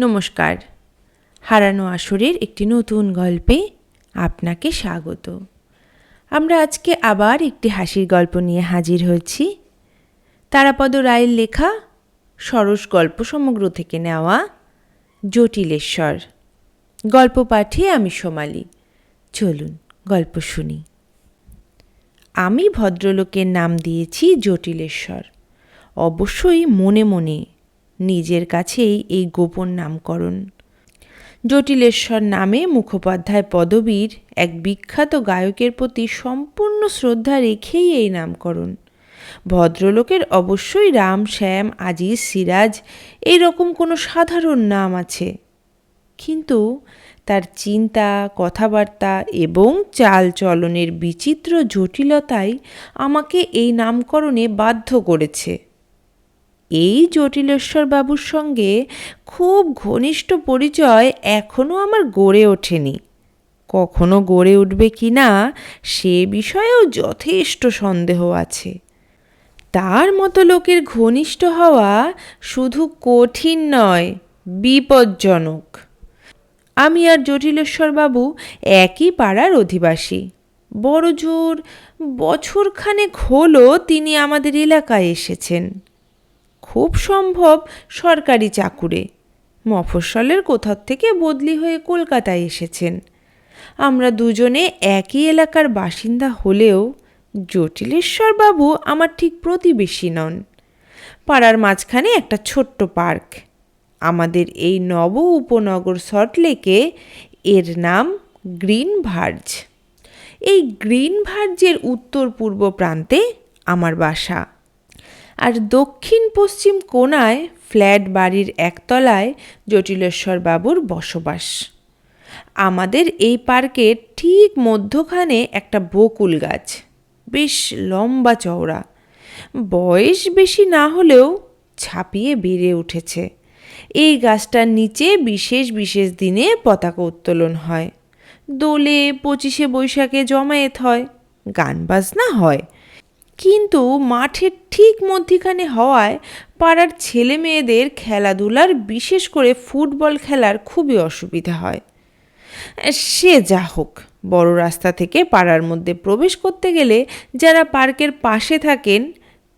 নমস্কার। হারানো আসরের একটি নতুন গল্পে আপনাকে স্বাগত। আমরা আজকে আবার একটি হাসির গল্প নিয়ে হাজির হয়েছি। তারাপদ রায়ের লেখা সরস গল্প সমগ্র থেকে নেওয়া জটিলেশ্বর। গল্প পাঠিয়ে আমি সোমালি। চলুন গল্প শুনি। আমি ভদ্রলোকের নাম দিয়েছি জটিলেশ্বর। অবশ্যই মনে মনে নিজের কাছেই এই গোপন নামকরণ। জটিলেশ্বর নামে মুখোপাধ্যায় পদবীর এক বিখ্যাত গায়কের প্রতি সম্পূর্ণ শ্রদ্ধা রেখেই এই নামকরণ। ভদ্রলোকের অবশ্যই রাম, শ্যাম, আজিজ, সিরাজ এই রকম কোনো সাধারণ নাম আছে। কিন্তু তার চিন্তা, কথাবার্তা এবং চাল চলনের বিচিত্র জটিলতাই আমাকে এই নামকরণে বাধ্য করেছে। এই জটিলেশ্বর বাবুর সঙ্গে খুব ঘনিষ্ঠ পরিচয় এখনও আমার গড়ে ওঠেনি। কখনো গড়ে উঠবে কি না সে বিষয়েও যথেষ্ট সন্দেহ আছে। তার মতো লোকের ঘনিষ্ঠ হওয়া শুধু কঠিন নয়, বিপজ্জনক। আমি আর জটিলেশ্বর বাবু একই পাড়ার অধিবাসী। বড় জোর বছরখানেক হলো তিনি আমাদের এলাকায় এসেছেন। খুব সম্ভব সরকারি চাকুরে। মফস্বলের কোথাও থেকে বদলি হয়ে কলকাতায় এসেছেন। আমরা দুজনে একই এলাকার বাসিন্দা হলেও জটিলেশ্বর বাবু আমার ঠিক প্রতিবেশী নন। পাড়ার মাঝখানে একটা ছোট্ট পার্ক। আমাদের এই নব উপনগর সল্টলেকে এর নাম গ্রিন ভার্জ। এই গ্রিন ভার্জের উত্তর পূর্ব প্রান্তে আমার বাসা। আর দক্ষিণ পশ্চিম কোনায় ফ্ল্যাট বাড়ির একতলায় জটিলেশ্বর বাবুর বসবাস। আমাদের এই পার্কের ঠিক মধ্যখানে একটা বকুল গাছ, বেশ লম্বা চওড়া। বয়স বেশি না হলেও ছাপিয়ে বেড়ে উঠেছে। এই গাছটার নিচে বিশেষ বিশেষ দিনে পতাকা উত্তোলন হয়। দোলে পঁচিশে বৈশাখে জমায়েত হয়, গান বাজনা হয়। কিন্তু মাঠের ঠিক মধ্যিখানে হওয়ায় পাড়ার ছেলে মেয়েদের খেলাধুলার, বিশেষ করে ফুটবল খেলার খুবই অসুবিধা হয়। সে যা হোক, বড় রাস্তা থেকে পাড়ার মধ্যে প্রবেশ করতে গেলে যারা পার্কের পাশে থাকেন,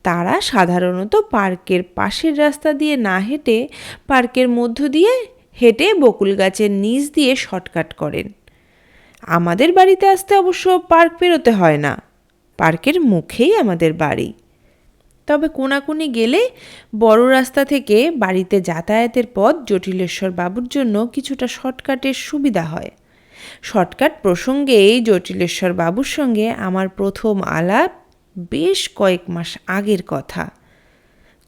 তারা সাধারণত পার্কের পাশের রাস্তা দিয়ে না হেঁটে পার্কের মধ্য দিয়ে হেঁটে বকুল গাছের নিচ দিয়ে শর্টকাট করেন। আমাদের বাড়িতে আসতে অবশ্য পার্ক পেরোতে হয় না। পার্কের মুখেই আমাদের বাড়ি। তবে কোনাকুনি গেলে বড় রাস্তা থেকে বাড়িতে যাতায়াতের পথ জটিলেশ্বর বাবুর জন্য কিছুটা শর্টকাটের সুবিধা হয়। শর্টকাট প্রসঙ্গেই জটিলেশ্বর বাবুর সঙ্গে আমার প্রথম আলাপ বেশ কয়েক মাস আগের কথা।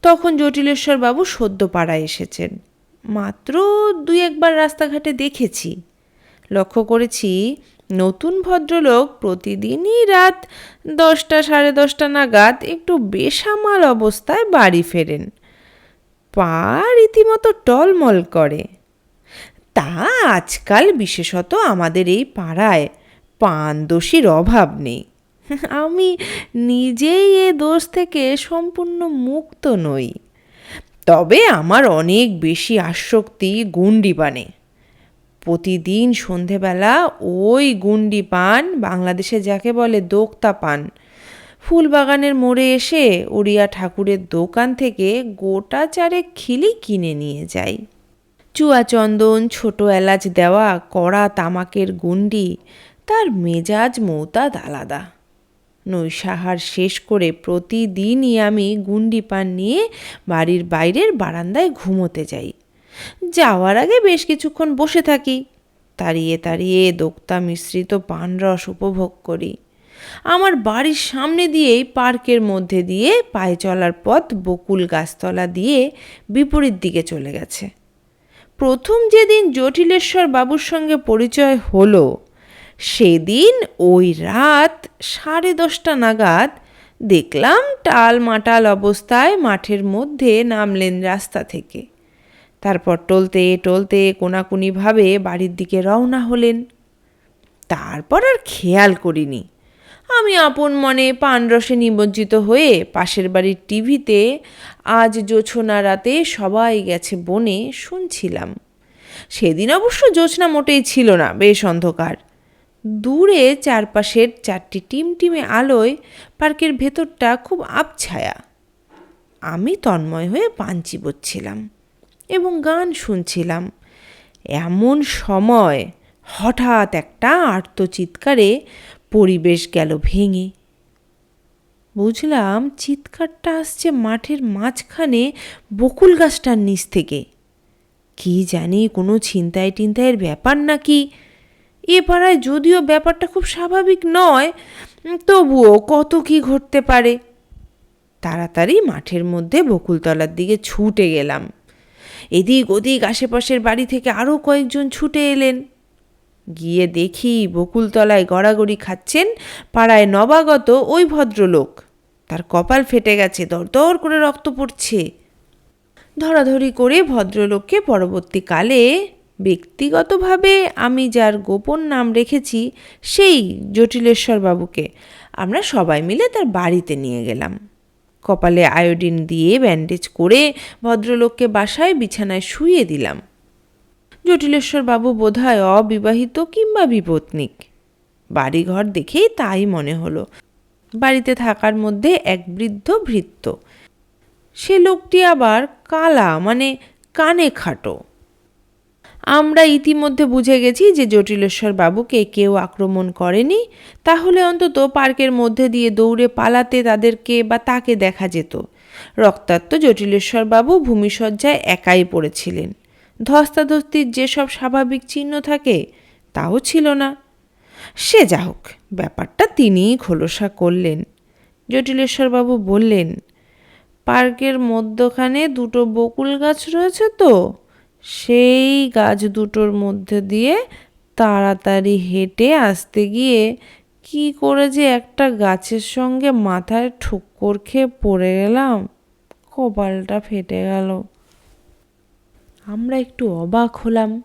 তখন জটিলেশ্বর বাবু সদ্য পাড়ায় এসেছেন। মাত্র দুই একবার রাস্তাঘাটে দেখেছি। লক্ষ্য করেছি নতুন ভদ্রলোক প্রতিদিনই রাত দশটা সাড়ে দশটা নাগাদ একটু বেসামাল অবস্থায় বাড়ি ফেরেন। পা রীতিমতো টলমল করে। তা আজকাল বিশেষত আমাদের এই পাড়ায় পান দোষীর অভাব নেই। আমি নিজেই এ দোষ থেকে সম্পূর্ণ মুক্ত নই। তবে আমার অনেক বেশি আসক্তি গুন্ডি পানে প্রতিদিন সন্ধেবেলা ওই গুন্ডি পান, বাংলাদেশে যাকে বলে দোক্তা পান। ফুলবাগানের মোড়ে এসে উড়িয়া ঠাকুরের দোকান থেকে গোটা চারে খিলি কিনে নিয়ে যাই চুয়া চন্দন, ছোট এলাচ দেওয়া, কড়া তামাকের গুন্ডি, তার মেজাজ মৌতাদ আলাদা। নৈশাহার শেষ করে প্রতিদিনই আমি গুন্ডি পান নিয়ে বাড়ির বাইরের বারান্দায় ঘুমোতে যাই। যাওয়ার আগে বেশ কিছুক্ষণ বসে থাকি। তাড়িয়ে তাড়িয়ে দোক্তা মিশ্রিত পান রস উপভোগ করি। আমার বাড়ির সামনে দিয়েই পার্কের মধ্যে দিয়ে পায়ে চলার পথ বকুল গাছতলা দিয়ে বিপরীত দিকে চলে গেছে। প্রথম যেদিন জটিলেশ্বর বাবুর সঙ্গে পরিচয় হলো, সেদিন ওই রাত সাড়ে দশটা নাগাদ দেখলাম টাল মাটাল অবস্থায় মাঠের মধ্যে নামলেন রাস্তা থেকে। তারপর টলতে টলতে কোনাকুনিভাবে বাড়ির দিকে রওনা হলেন। তারপর আর খেয়াল করিনি। আমি আপন মনে পানরসে নিমজ্জিত হয়ে পাশের বাড়ির টিভিতে আজ জোছনা রাতে সবাই গেছে বনে শুনছিলাম। সেদিন অবশ্য জোছনা মোটেই ছিল না, বেশ অন্ধকার। দূরে চারপাশের চারটি টিমটিমে আলোয় পার্কের ভেতরটা খুব আবছায়া। আমি তন্ময় হয়ে পান চিবোচ্ছিলাম এবং গান শুনছিলাম। এমন সময় হঠাৎ একটা আর্তচিৎকারে পরিবেশ গেল ভেঙে। বুঝলাম চিৎকারটা আসছে মাঠের মাঝখানে বকুল গাছটার নিচ থেকে। কি জানি কোনো ছিনতাই টিনতাইয়ের ব্যাপার নাকি? এ পাড়ায় যদিও ব্যাপারটা খুব স্বাভাবিক নয়, তবুও কত কি ঘটতে পারে? তাড়াতাড়ি মাঠের মধ্যে বকুলতলার দিকে ছুটে গেলাম। এদিক ওদিক আশেপাশের বাড়ি থেকে আরও কয়েকজন ছুটে এলেন। গিয়ে দেখি বকুলতলায় গড়াগড়ি খাচ্ছেন পাড়ায় নবাগত ওই ভদ্রলোক। তার কপাল ফেটে গেছে, দরদর করে রক্ত পড়ছে। ধরাধরি করে ভদ্রলোককে পরবর্তীকালে ব্যক্তিগতভাবে আমি যার গোপন নাম রেখেছি সেই জটিলেশ্বর বাবুকে আমরা সবাই মিলে তার বাড়িতে নিয়ে গেলাম। কপালে আয়োডিন দিয়ে ব্যান্ডেজ করে ভদ্রলোককে বাসায় বিছানায় শুয়ে দিলাম। জটিলেশ্বরবাবু বোধহয় অবিবাহিত কিংবা বিপত্নিক। বাড়িঘর দেখেই তাই মনে হলো। বাড়িতে থাকার মধ্যে এক বৃদ্ধ ভৃত্য। সে লোকটি আবার কালা মানে কানে খাটো। আমরা ইতিমধ্যে বুঝে গেছি যে জটিলেশ্বর বাবুকে কেউ আক্রমণ করেনি। তাহলে অন্তত পার্কের মধ্যে দিয়ে দৌড়ে পালাতে তাদেরকে বা তাকে দেখা যেত। রক্তাক্ত জটিলেশ্বর বাবু ভূমিসজ্জায় একাই পড়েছিলেন। ধস্তাধস্তির যেসব স্বাভাবিক চিহ্ন থাকে, তাও ছিল না। সে যা হোক, ব্যাপারটা তিনিই খোলসা করলেন। জটিলেশ্বরবাবু বললেন, পার্কের মধ্যখানে দুটো বকুল গাছ রয়েছে তো? সেই গাছ দুটোর মধ্যে দিয়ে তাড়াতাড়ি হেঁটে আসতে গিয়ে কি করে যে একটা গাছের সঙ্গে মাথায় ঠুক্কর খেয়ে পড়ে গেলাম। কপালটা ফেটে গেল। আমরা একটু অবাক হলাম।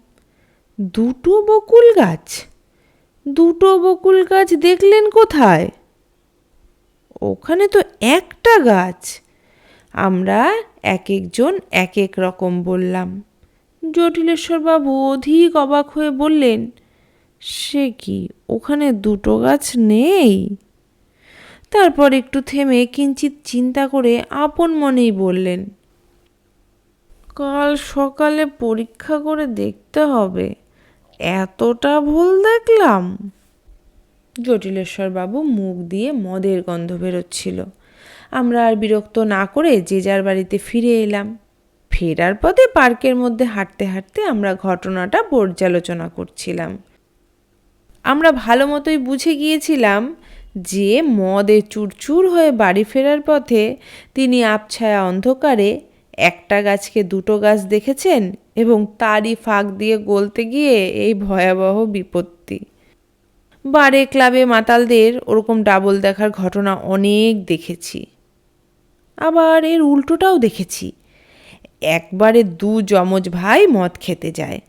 দুটো বকুল গাছ? দুটো বকুল গাছ দেখলেন কোথায়? ওখানে তো একটা গাছ। আমরা এক একজন এক এক রকম বললাম। জটিলেশ্বরবাবু অধিক অবাক হয়ে বললেন, সে কি, ওখানে দুটো গাছ নেই? তারপর একটু থেমে কিঞ্চিত চিন্তা করে আপন মনেই বললেন, কাল সকালে পরীক্ষা করে দেখতে হবে, এতটা ভুল দেখলাম। জটিলেশ্বর বাবু মুখ দিয়ে মদের গন্ধ বেরোচ্ছিল। আমরা আর বিরক্ত না করে যে যার বাড়িতে ফিরে এলাম। ফেরার পথে পার্কের মধ্যে হাঁটতে হাঁটতে আমরা ঘটনাটা পর্যালোচনা করছিলাম। আমরা ভালো মতোই বুঝে গিয়েছিলাম যে মদে চুরচুর হয়ে বাড়ি ফেরার পথে তিনি আবছায়া অন্ধকারে একটা গাছকে দুটো গাছ দেখেছেন এবং তারই ফাঁক দিয়ে গলতে গিয়ে এই ভয়াবহ বিপত্তি। বারে ক্লাবে মাতালদের ওরকম ডাবল দেখার ঘটনা অনেক দেখেছি। আবার এর উল্টোটাও দেখেছি। একবারে দু যমজ ভাই মদ খেতে যায়।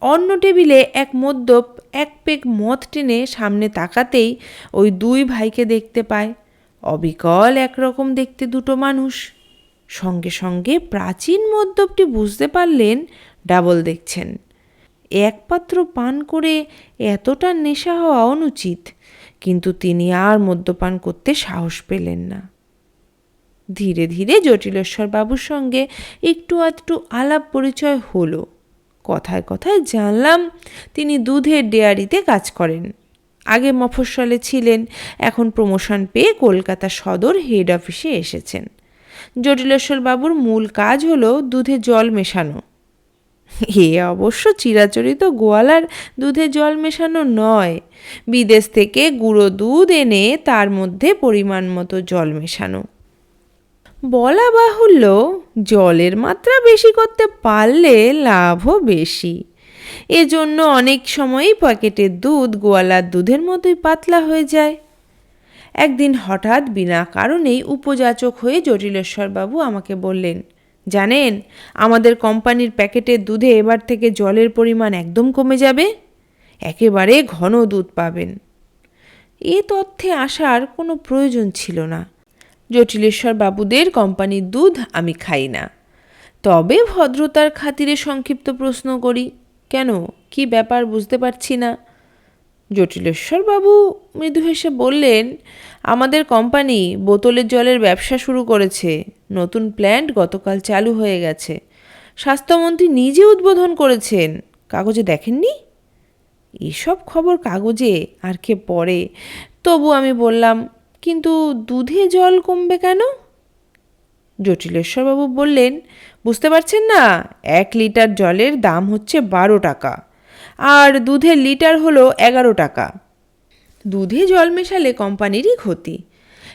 অন্য টেবিলে এক মদ্যপ এক পেক মদ টেনে সামনে তাকাতেই ওই দুই ভাইকে দেখতে পায়। অবিকল একরকম দেখতে দুটো মানুষ। সঙ্গে সঙ্গে প্রাচীন মদ্যপটি বুঝতে পারলেন ডাবল দেখছেন। একপাত্র পান করে এতটা নেশা হওয়া অনুচিত, কিন্তু তিনি আর মদ্যপান করতে সাহস পেলেন না। ধীরে ধীরে জটিলেশ্বর বাবুর সঙ্গে একটু আধটু আলাপ পরিচয় হলো। কথায় কথায় জানলাম তিনি দুধের ডেয়ারিতে কাজ করেন। আগে মফস্বলে ছিলেন, এখন প্রমোশন পেয়ে কলকাতা সদর হেড অফিসে এসেছেন। জটিলেশ্বর বাবুর মূল কাজ হলো দুধে জল মেশানো। এ অবশ্য চিরাচরিত গোয়ালার দুধে জল মেশানো নয়। বিদেশ থেকে গুঁড়ো দুধ এনে তার মধ্যে পরিমাণ মতো জল মেশানো। বলা বাহুল্য, জলের মাত্রা বেশি করতে পারলে লাভও বেশি। এজন্য অনেক সময়ই প্যাকেটের দুধ, গোয়ালার দুধের মতোই পাতলা হয়ে যায়। একদিন হঠাৎ বিনা কারণেই উপযাচক হয়ে জটিলেশ্বরবাবু আমাকে বললেন, জানেন, আমাদের কোম্পানির প্যাকেটের দুধে এবার থেকে জলের পরিমাণ একদম কমে যাবে? একেবারে ঘন দুধ পাবেন। এ তথ্যে আসার কোনো প্রয়োজন ছিল না। জটিলেশ্বর বাবুদের কোম্পানির দুধ আমি খাই না। তবে ভদ্রতার খাতিরে সংক্ষিপ্ত প্রশ্ন করি, কেন? কি ব্যাপার বুঝতে পারছি না। জটিলেশ্বরবাবু মৃদু হেসে বললেন, আমাদের কোম্পানি বোতলের জলের ব্যবসা শুরু করেছে, নতুন প্ল্যান্ট গতকাল চালু হয়ে গেছে। স্বাস্থ্যমন্ত্রী নিজে উদ্বোধন করেছেন, কাগজে দেখেননি? এসব খবর কাগজে আর কে পড়ে? তবু আমি বললাম কিন্তু দুধে জল কমবে কেন? জটিলেশ্বরবাবু বললেন, বুঝতে পারছেন না, এক লিটার জলের দাম হচ্ছে বারো টাকা, আর দুধের লিটার হলো এগারো টাকা। দুধে জল মেশালে কোম্পানিরই ক্ষতি।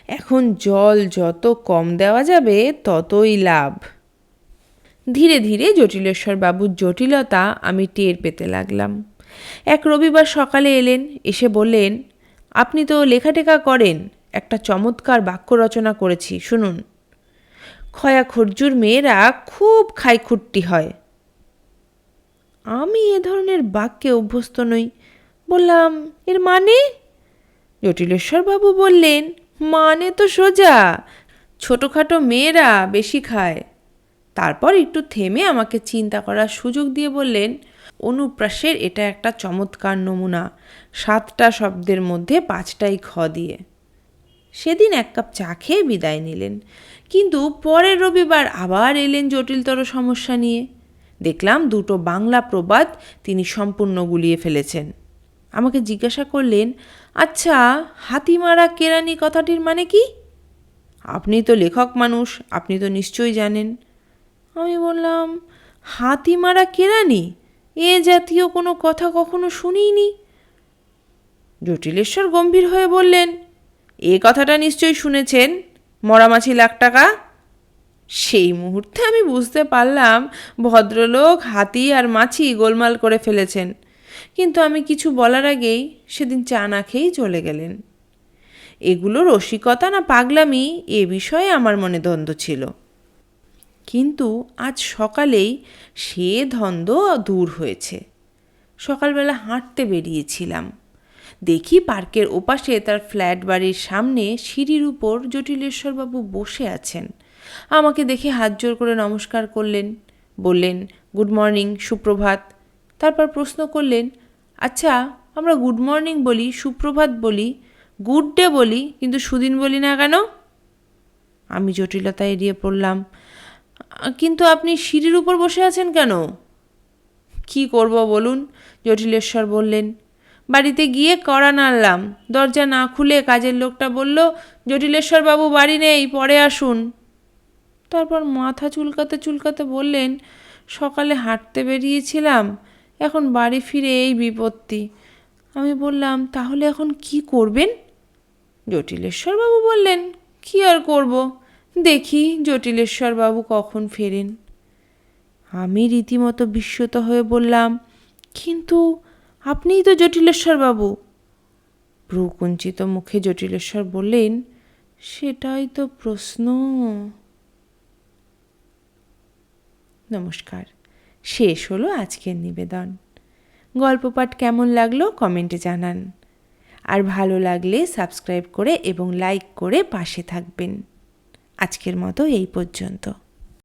এখন জল যত কম দেওয়া যাবে, ততই লাভ। ধীরে ধীরে জটিলেশ্বর বাবুর জটিলতা আমি টের পেতে লাগলাম। এক রবিবার সকালে এলেন, এসে বললেন, আপনি তো লেখাটেখা করেন একটা চমৎকার বাক্য রচনা করেছি, শুনুন। খয়া খরজুর মেয়েরা খুব খাইখুট্টি হয়। আমি এ ধরনের বাক্যে অভ্যস্ত নই। বললাম, এর মানে? জটিলেশ্বরবাবু বললেন মানে তো সোজা। ছোটোখাটো মেয়েরা বেশি খায়। তারপর একটু থেমে আমাকে চিন্তা করার সুযোগ দিয়ে বললেন, অনুপ্রাসের এটা একটা চমৎকার নমুনা। সাতটা শব্দের মধ্যে পাঁচটাই খ দিয়ে। সেদিন এক কাপ চা খেয়ে বিদায় নিলেন। কিন্তু পরের রবিবার আবার এলেন জটিলতর সমস্যা নিয়ে। দেখলাম দুটো বাংলা প্রবাদ তিনি সম্পূর্ণ গুলিয়ে ফেলেছেন। আমাকে জিজ্ঞাসা করলেন আচ্ছা হাতিমারা কেরানি কথাটির মানে কি? আপনি তো লেখক মানুষ, আপনি তো নিশ্চয়ই জানেন। আমি বললাম, হাতিমারা কেরানি? এ জাতীয় কোনো কথা কখনো শুনিনি? জটিলেশ্বর গম্ভীর হয়ে বললেন এ কথাটা নিশ্চয়ই শুনেছেন? মরামাছি লাখ টাকা? সেই মুহূর্তে আমি বুঝতে পারলাম ভদ্রলোক হাতি আর মাছি গোলমাল করে ফেলেছেন। কিন্তু আমি কিছু বলার আগেই সেদিন চা না খেয়েই চলে গেলেন। এগুলো রসিকতা না পাগলামি, এ বিষয়ে আমার মনে দ্বন্দ্ব ছিল। কিন্তু আজ সকালেই সে দ্বন্দ্ব দূর হয়েছে। সকালবেলা হাঁটতে বেরিয়েছিলাম। দেখি পার্কের ওপাশে তার ফ্ল্যাট বাড়ির সামনে সিঁড়ির উপর জটিলেশ্বরবাবু বসে আছেন। আমাকে দেখে হাত জোর করে নমস্কার করলেন, বললেন, গুড মর্নিং, সুপ্রভাত। তারপর প্রশ্ন করলেন আচ্ছা আমরা গুড মর্নিং বলি, সুপ্রভাত বলি, গুড ডে বলি, কিন্তু সুদিন বলি না কেন? আমি জটিলতা এড়িয়ে পড়লাম, কিন্তু আপনি সিঁড়ির উপর বসে আছেন কেন? কি করব বলুন? জটিলেশ্বর বললেন বাড়িতে গিয়ে কড়া নাড়লাম। দরজা না খুলে কাজের লোকটা বলল, জটিলেশ্বর বাবু, বাড়ি নেই, পরে আসুন। তারপর মাথা চুলকাতে চুলকাতে বললেন, সকালে হাঁটতে বেরিয়েছিলাম, এখন বাড়ি ফিরে এই বিপত্তি। আমি বললাম, তাহলে এখন কি করবেন? জটিলেশ্বরবাবু বললেন, কি আর করব? দেখি জটিলেশ্বরবাবু কখন ফেরেন। আমি রীতিমতো বিস্মিত হয়ে বললাম, কিন্তু আপনিই তো জটিলেশ্বরবাবু ভ্রুকুঞ্চিত মুখে জটিলেশ্বর বললেন, সেটাই তো প্রশ্ন। নমস্কার, শেষ হলো আজকের নিবেদন। গল্প পাঠ কেমন লাগল কমেন্টে জানান। আর ভালো লাগলে সাবস্ক্রাইব করে এবং লাইক করে পাশে থাকবেন। আজকের মতো এই পর্যন্ত।